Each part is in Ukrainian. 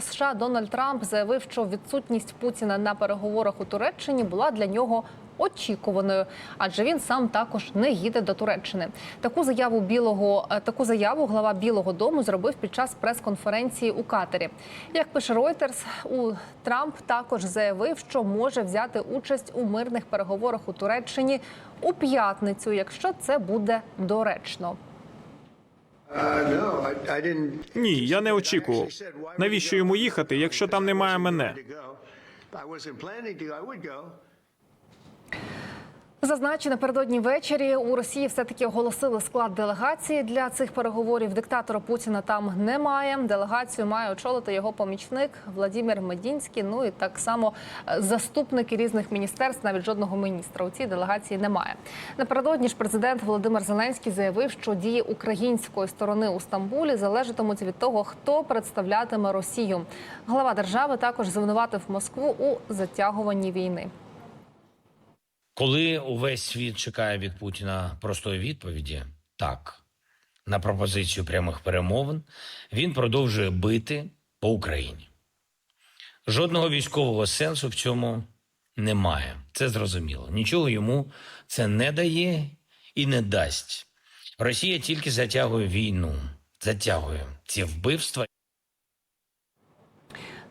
США Дональд Трамп заявив, що відсутність Путіна на переговорах у Туреччині була для нього очікуваною, адже він сам також не їде до Туреччини. Таку заяву білого е, таку заяву глава Білого Дому зробив під час прес-конференції у Катері. Як пише Reuters, у Трамп також заявив, що може взяти участь у мирних переговорах у Туреччині у п'ятницю, якщо це буде доречно. Ні, я не очікував. Навіщо йому їхати, якщо там немає мене? Зазначено напередодні ввечері у Росії все таки оголосили склад делегації для цих переговорів. Диктатора Путіна там немає. Делегацію має очолити його помічник Владимир Медінський. Ну і так само е, заступники різних міністерств, навіть жодного міністра у цій делегації немає. Напередодні ж президент Володимир Зеленський заявив, що дії української сторони у Стамбулі залежатимуть від того, хто представлятиме Росію. Глава держави також звинуватив Москву у затягуванні війни. Коли увесь світ чекає від Путіна простої відповіді, так на пропозицію прямих перемовин він продовжує бити по Україні. Жодного військового сенсу в цьому немає. Це зрозуміло. Нічого йому це не дає і не дасть. Росія тільки затягує війну, затягує ці вбивства.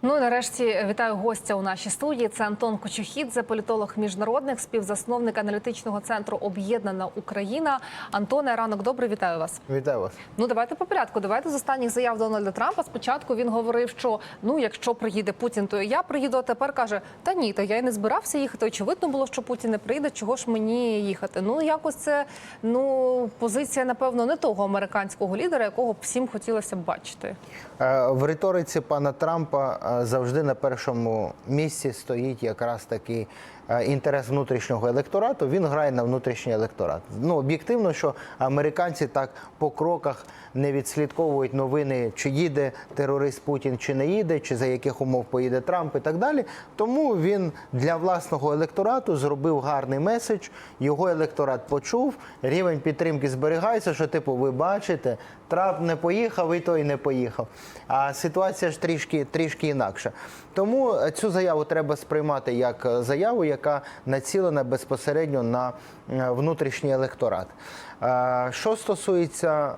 Ну і нарешті вітаю гостя у нашій студії. Це Антон Кочухідзе, політолог міжнародник, співзасновник аналітичного центру Об'єднана Україна. Антоне, ранок добрий, вітаю вас. Вітаю вас. Ну давайте по порядку. Давайте з останніх заяв Дональда Трампа. Спочатку він говорив, що ну якщо приїде Путін, то я приїду. А тепер каже: Та ні, та я й не збирався їхати. Очевидно було, що Путін не прийде. Чого ж мені їхати? Ну якось це ну позиція, напевно, не того американського лідера, якого всім хотілося б бачити. Е, В риториці пана Трампа завжди на першому місці стоїть якраз такий е, інтерес внутрішнього електорату. Він грає на внутрішній електорат. Ну об'єктивно, що американці так по кроках не відслідковують новини, чи їде терорист Путін, чи не їде, чи за яких умов поїде Трамп і так далі. Тому він для власного електорату зробив гарний меседж. Його електорат почув. Рівень підтримки зберігається. Що типу, ви бачите, Трамп не поїхав, і той не поїхав. А ситуація ж трішки трішки інакша. Тому е, цю заяву треба сприймати як е, заяву, яка націлена безпосередньо на е, внутрішній електорат. Що стосується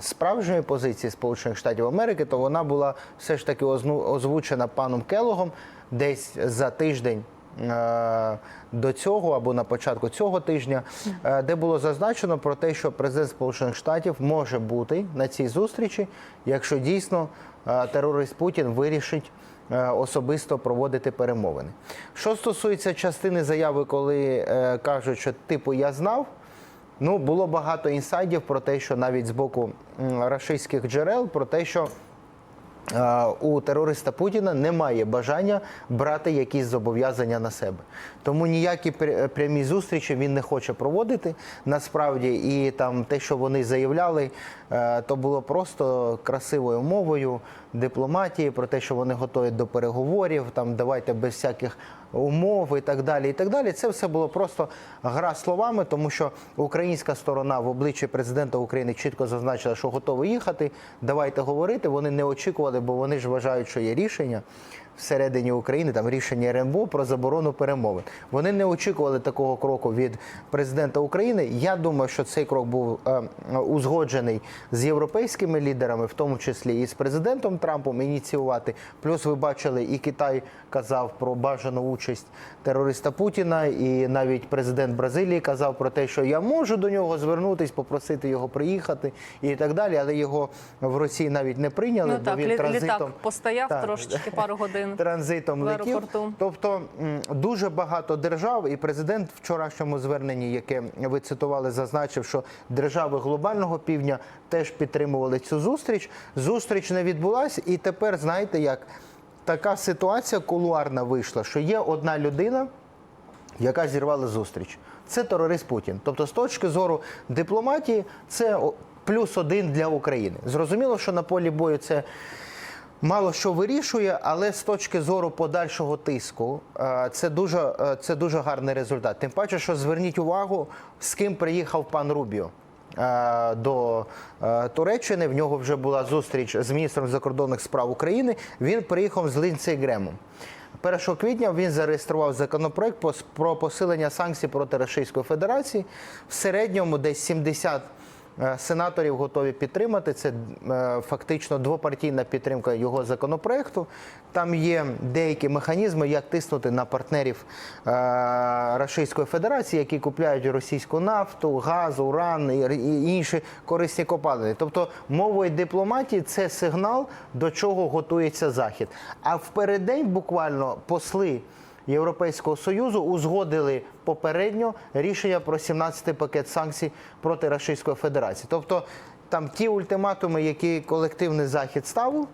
справжньої позиції Сполучених Штатів Америки, то вона була все ж таки озвучена паном Келогом десь за тиждень. Е, До цього або на початку цього тижня, е, де було зазначено про те, що президент Сполучених Штатів може бути на цій зустрічі, якщо дійсно е, терорист Путін вирішить особисто проводити перемовини. Що стосується частини заяви, коли е, кажуть, що типу я знав. Ну, було багато інсайдів про те, що навіть з боку рашистських джерел, про те, що у терориста Путіна немає бажання брати якісь зобов'язання на себе. Тому ніякі прямі зустрічі він не хоче проводити насправді. І там те, що вони заявляли, е, то було просто красивою мовою дипломатії, про те, що вони готові до переговорів, там давайте без всяких умов і так далі. І так далі. Це все було просто гра словами, тому що українська сторона в обличчі президента України чітко зазначила, що готові їхати. Давайте говорити. Вони не очікували, бо вони ж вважають, що є рішення. Всередині України там рішення РНБО про заборону перемовин. Вони не очікували такого кроку від президента України. Я думаю, що цей крок був е, узгоджений з європейськими лідерами, в тому числі і з президентом Трампом ініціювати. Плюс ви бачили, і Китай казав про бажану участь терориста Путіна, і навіть президент Бразилії казав про те, що я можу до нього звернутись, попросити його приїхати і так далі. Але його в Росії навіть не прийняли, Ну бо так, він лі- транзитом літак постояв Так. трошечки пару годин. Транзитом в летів. Тобто дуже багато держав, і президент в вчорашньому зверненні, яке ви цитували, зазначив, що держави глобального півдня теж підтримували цю зустріч. Зустріч не відбулася, і тепер знаєте, як така ситуація кулуарна вийшла, що є одна людина, яка зірвала зустріч. Це терорист Путін. Тобто, з точки зору дипломатії, це плюс один для України. Зрозуміло, що на полі бою це. Мало що вирішує, але з точки зору подальшого тиску е, це дуже, е, це дуже гарний результат. Тим паче, що зверніть увагу, з ким приїхав пан Рубіо. е, до Туреччини. В нього вже була зустріч з міністром закордонних справ України. Він приїхав з Лінцей Гремом. 1 квітня він зареєстрував законопроект про посилення санкцій проти Російської Федерації. В середньому десь 70 е, сенаторів готові підтримати. Це е, фактично двопартійна підтримка його законопроекту. Там є деякі механізми, як тиснути на партнерів е, Російської Федерації, які купляють російську нафту, газ, уран і інші корисні копалини. Тобто мовою дипломатії це сигнал, до чого готується Захід. А в переддень буквально посли. Європейського союзу узгодили попередньо рішення про 17-й пакет санкцій проти Російської Федерації. Тобто там ті ультиматуми, які колективний захід ставив,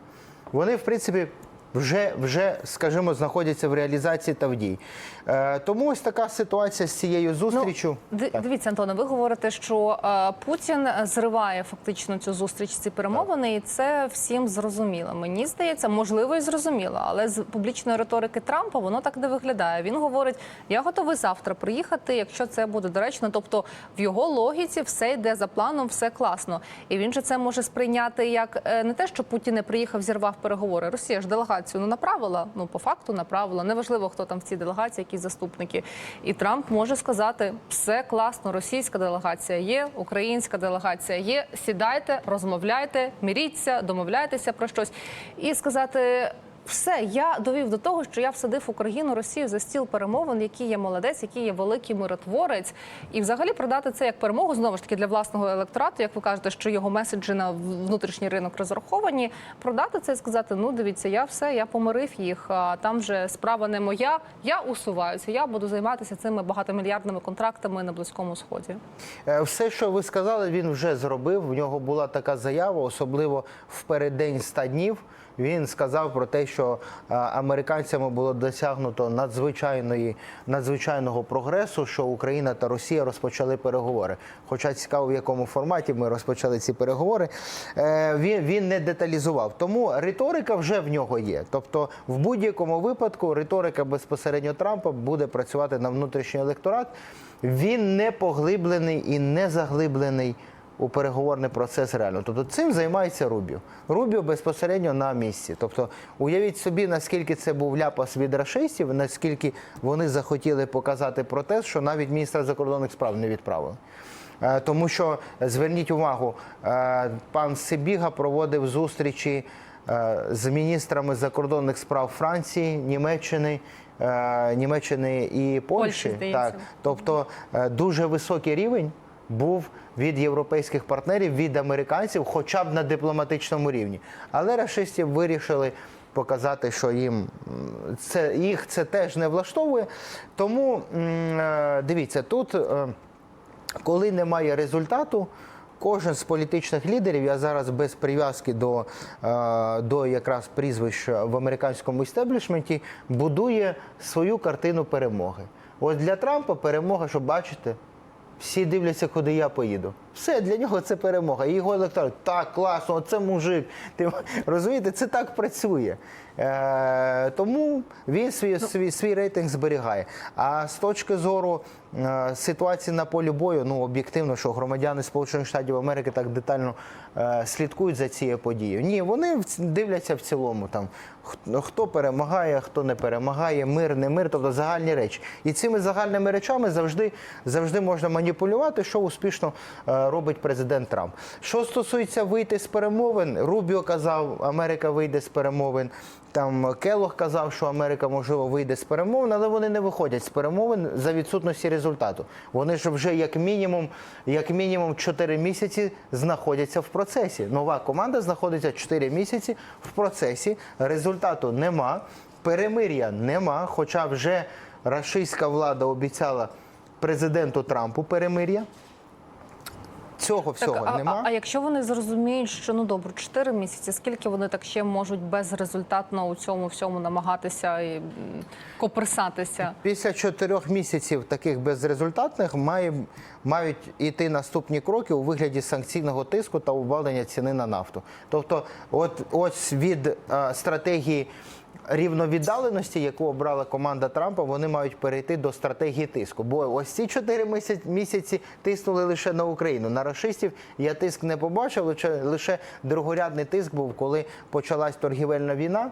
вони в принципі вже, вже скажімо, знаходяться в реалізації та в дії. Е, тому ось така ситуація з цією зустрічю. Ну, дивіться, Антоне, ви говорите, що е, Путін зриває фактично цю зустріч, ці перемовини, і це всім зрозуміло. Мені здається, можливо, і зрозуміло, але з публічної риторики Трампа воно так не виглядає. Він говорить: я готовий завтра приїхати, якщо це буде доречно. Тобто, в його логіці все йде за планом, все класно. І він же це може сприйняти як е, не те, що Путін не приїхав, зірвав переговори. Росія ж делегацію ну направила. Ну по факту направила. Неважливо, хто там в цій делегації, які заступники. І Трамп може сказати: все класно, російська делегація є, українська делегація є. Сідайте, розмовляйте, міріться, домовляйтеся про щось і сказати. Все, я довів до того, що я всадив Україну, Росію за стіл перемовин, який є молодець, який є великий миротворець, і взагалі продати це як перемогу знову ж таки для власного електорату, як ви кажете, що його меседжі на внутрішній ринок розраховані. Продати це і сказати: ну дивіться, я все, я помирив їх. А там вже справа не моя. Я усуваюся. Я буду займатися цими багатомільярдними контрактами на близькому сході. Е, Все, що ви сказали, він вже зробив. В нього була така заява, особливо в переддень 100 днів. Він сказав про те, що е, американцями було досягнуто надзвичайної надзвичайного прогресу, що Україна та Росія розпочали переговори. Хоча цікаво, в якому форматі ми розпочали ці переговори. Е, Він, він не деталізував. Тому риторика вже в нього є. Тобто, в будь-якому випадку риторика безпосередньо Трампа буде працювати на внутрішній електорат. Він не поглиблений і не заглиблений у переговорний процес реально. Тобто цим займається Рубіо. Рубіо безпосередньо на місці. Тобто, уявіть собі, наскільки це був ляпас від рашистів, наскільки вони захотіли показати протест, що навіть міністра закордонних справ не відправили. Е, Тому що зверніть увагу, е, пан Сибіга проводив зустрічі е, з міністрами закордонних справ Франції, Німеччини, Німеччини і Польщі, Польщі. Так, тобто дуже високий рівень був від європейських партнерів, від американців, хоча б на дипломатичному рівні. Але рашистів вирішили показати, що їм це їх це теж не влаштовує. Тому е, дивіться, тут. е, коли немає результату, кожен з політичних лідерів, я зараз без прив'язки до, е, до якраз прізвищ в американському істеблішменті, будує свою картину перемоги. Ось для Трампа перемога, що бачите, всі дивляться, куди я поїду. Все для нього це перемога. І його електорат, так, класно, це мужик. Ти розумієте, це так працює. Е, тому він свій, свій, свій рейтинг зберігає. А з точки зору е, ситуації на полі бою, ну об'єктивно, що громадяни Сполучених Штатів Америки так детально е, слідкують за цією подією. Ні, вони дивляться в цілому там хто- хто перемагає, хто не перемагає, мир, не мир, тобто загальні речі. І цими загальними речами завжди, завжди можна маніпулювати, що успішно е, робить президент Трамп. Що стосується вийти з перемовин, Рубіо казав, Америка вийде з перемовин. Там Келох казав, що Америка можливо вийде з перемовин, але вони не виходять з перемовин за відсутності результату. Вони ж вже як мінімум, як мінімум 4 місяці знаходяться в процесі. Нова команда знаходиться 4 місяці в процесі. Результату нема, перемир'я нема. Хоча вже рашистська влада обіцяла президенту Трампу перемир'я. Цього всього так, а, нема. а, а якщо вони зрозуміють, що ну добре, 4 місяці, скільки вони так ще можуть безрезультатно у цьому всьому намагатися і коперсатися? Після чотирьох місяців таких безрезультатних має, мають іти наступні кроки у вигляді санкційного тиску та обвалення ціни на нафту. Тобто, от ось від е, стратегії. Рівновіддаленості, яку обрала команда Трампа, вони мають перейти до стратегії тиску. Бо ось ці чотири місяці, тиснули лише на Україну. На рашистів я тиск не побачив, лише другорядний тиск був, коли почалась торгівельна війна.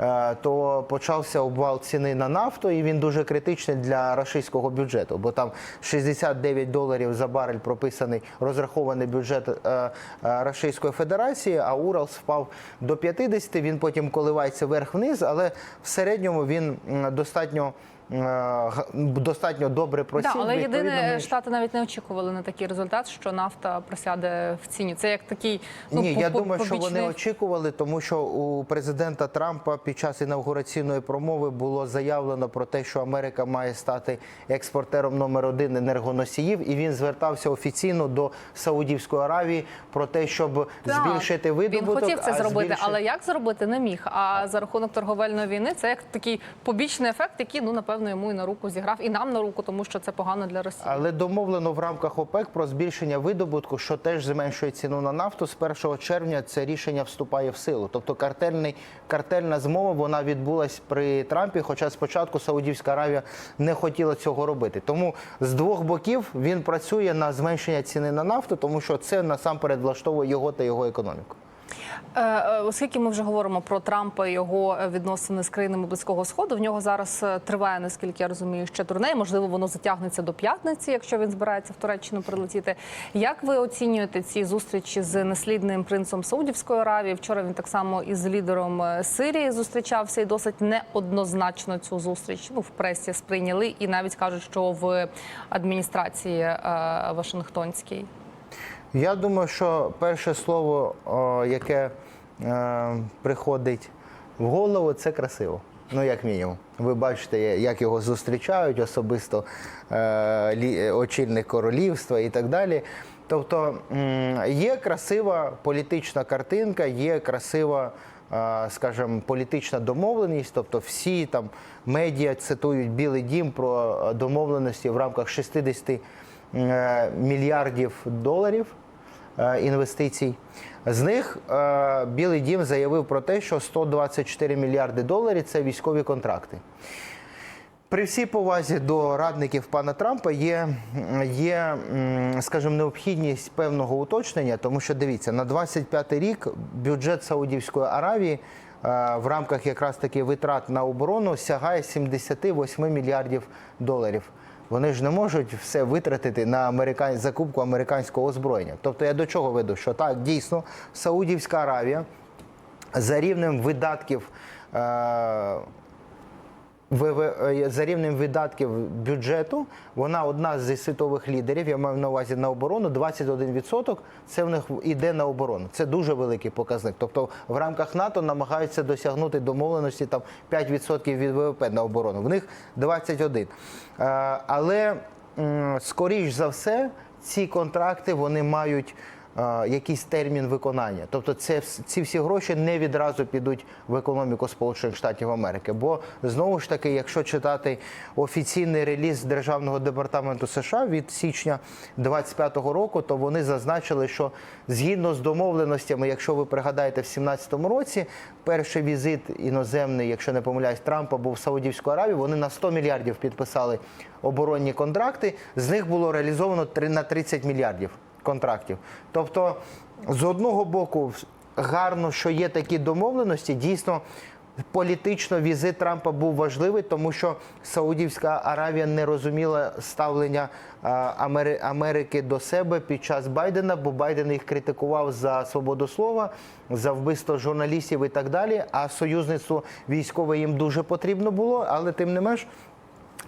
Е, То почався обвал ціни на нафту, і він дуже критичний для російського бюджету, бо там 69 доларів за барель прописаний розрахований бюджет е, е, Федерації, а Урал впав до 50, Він потім коливається вверх-вниз, але в середньому він достатньо. Е, Достатньо добре просів. Да, але відповідно, єдине, ми- штати навіть не очікували на такий результат, що нафта просяде в ціні. Це як такий ну, Ні, по- я думаю, що вони очікували, тому що у президента Трампа під час інавгураційної промови було заявлено про те, що Америка має стати експортером номер один енергоносіїв, і він звертався офіційно до Саудівської Аравії про те, щоб Так, збільшити видобуток. Він хотів це зробити, збільшити- але як зробити не міг. А за рахунок торговельної війни це як такий побічний ефект, який ну напевно йому і на руку зіграв, і нам на руку, тому що це погано для Росії. Але домовлено в рамках ОПЕК про збільшення видобутку, що теж зменшує ціну на нафту. З 1 червня це рішення вступає в силу. Тобто картельний, картельна змова вона відбулась при Трампі, хоча спочатку Саудівська Аравія не хотіла цього робити. Тому з двох боків він працює на зменшення ціни на нафту, тому що це насамперед влаштовує його та його економіку. Е, е, Оскільки ми вже говоримо про Трампа і його е, відносини з країнами близького сходу, в нього зараз триває, наскільки я розумію, ще турней. Можливо, воно затягнеться до п'ятниці, якщо він збирається в Туреччину прилетіти. Як ви оцінюєте ці зустрічі з наслідним принцем Саудівської Аравії? Вчора він так само із лідером Сирії зустрічався і досить неоднозначно цю зустріч ну, в пресі сприйняли, і навіть кажуть, що в адміністрації Вашингтонській. Я думаю, що перше слово, яке е, приходить в голову, це красиво. Ну, як мінімум. Ви бачите, як його зустрічають особисто е, очільник королівства і так далі. Тобто є красива політична картинка, є красива, е, скажімо, політична домовленість. Тобто всі там медіа цитують Білий дім про домовленості в рамках 60 е, мільярдів доларів інвестицій. З них е, Білий Дім заявив про те, що 124 мільярди доларів це військові контракти. При всій повазі до радників пана Трампа є, є скажімо, необхідність певного уточнення, тому що дивіться, на 25 рік бюджет Саудівської Аравії е, в рамках якраз таки витрат на оборону сягає 78 мільярдів доларів. Вони ж не можуть все витратити на американ... закупку американського озброєння. Тобто я до чого веду? Що так, дійсно, Саудівська Аравія за рівнем видатків. Е- за рівнем видатків бюджету, вона одна зі світових лідерів. Я маю на увазі на оборону. 21% це в них іде на оборону. Це дуже великий показник. Тобто в рамках НАТО намагаються досягнути домовленості там 5% від ВВП на оборону. В них 21%. Е, Але скоріш за все, ці контракти вони мають е, якийсь термін виконання. Тобто, це ці всі гроші не відразу підуть в економіку Сполучених Штатів Америки. Бо знову ж таки, якщо читати офіційний реліз Державного департаменту США від січня 2025 року, то вони зазначили, що згідно з домовленостями, якщо ви пригадаєте, в 2017 році перший візит іноземний, якщо не помиляюсь, Трампа був в Саудівську Аравію. Вони на 100 мільярдів підписали оборонні контракти. З них було реалізовано на 30 мільярдів контрактів. Тобто, з одного боку, гарно, що є такі домовленості, дійсно. Політично візит Трампа був важливий, тому що Саудівська Аравія не розуміла ставлення Америки до себе під час Байдена, бо Байден їх критикував за свободу слова, за вбивство журналістів і так далі. А союзництво військове їм дуже потрібно було, але тим не менш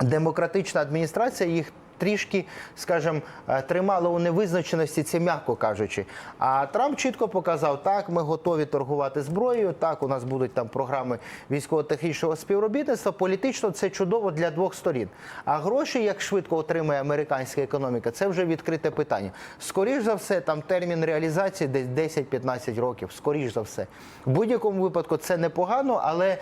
демократична адміністрація їх трішки, скажімо, е, тримала у невизначеності, це м'яко кажучи. А Трамп чітко показав, так, ми готові торгувати зброєю, так, у нас будуть там програми військово-технічного співробітництва. Політично це чудово для двох сторін. А гроші, як швидко отримає американська економіка, це вже відкрите питання. Скоріш за все, там термін реалізації десь 10-15 років. Скоріш за все. В будь-якому випадку це непогано, але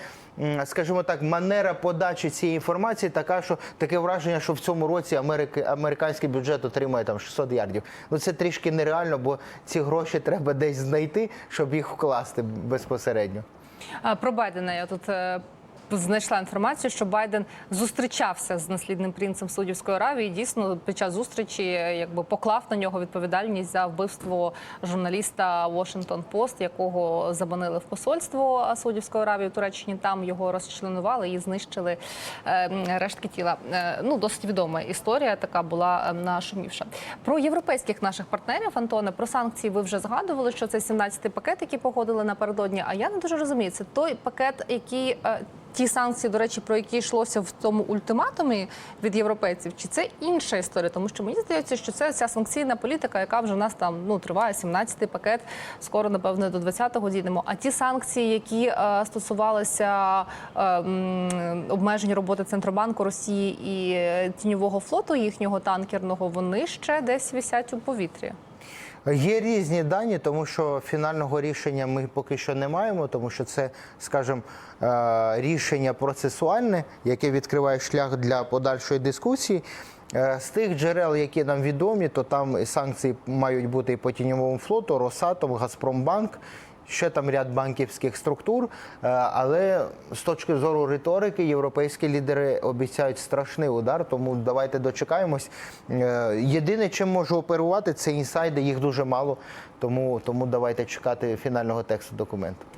скажімо так, манера подачі цієї інформації така, що таке враження, що в цьому році Америки, американський бюджет отримує там 600 ярдів. Ну це трішки нереально, бо ці гроші треба десь знайти, щоб їх вкласти безпосередньо. Про Байдена я тут е, знайшла інформацію, що Байден зустрічався з наслідним принцем Саудівської Аравії. Дійсно, під час зустрічі якби поклав на нього відповідальність за вбивство журналіста Washington Post, якого заманили в посольство Саудівської Аравії в Туреччині. Там його розчленували і знищили е, рештки тіла. Е, ну досить відома історія. Така була е, нашумівша. Про європейських наших партнерів Антоне про санкції ви вже згадували, що це 17-й пакет, який погодили напередодні. А я не дуже розумію, це той пакет, який е, ті санкції, до речі, про які йшлося в тому ультиматумі від європейців, чи це інша історія? Тому що мені здається, що це ця санкційна політика, яка вже в нас там ну триває 17-й пакет. Скоро напевно до 20-го дійдемо. А ті санкції, які е, стосувалися е, обмежень роботи центробанку Росії і е, тіньового флоту їхнього танкерного, вони ще десь висять у повітрі. Є різні дані, тому що фінального рішення ми поки що не маємо, тому що це, скажімо, е, рішення процесуальне, яке відкриває шлях для подальшої дискусії. Е, З тих джерел, які нам відомі, то там санкції мають бути і по тіньовому флоту, Росатом, Газпромбанк. Ще там ряд банківських структур, Е, але з точки зору риторики, європейські лідери обіцяють страшний удар. Тому давайте дочекаємось. Е, Єдине, чим можу оперувати, це інсайди. Їх дуже мало. Тому, тому давайте чекати фінального тексту документу.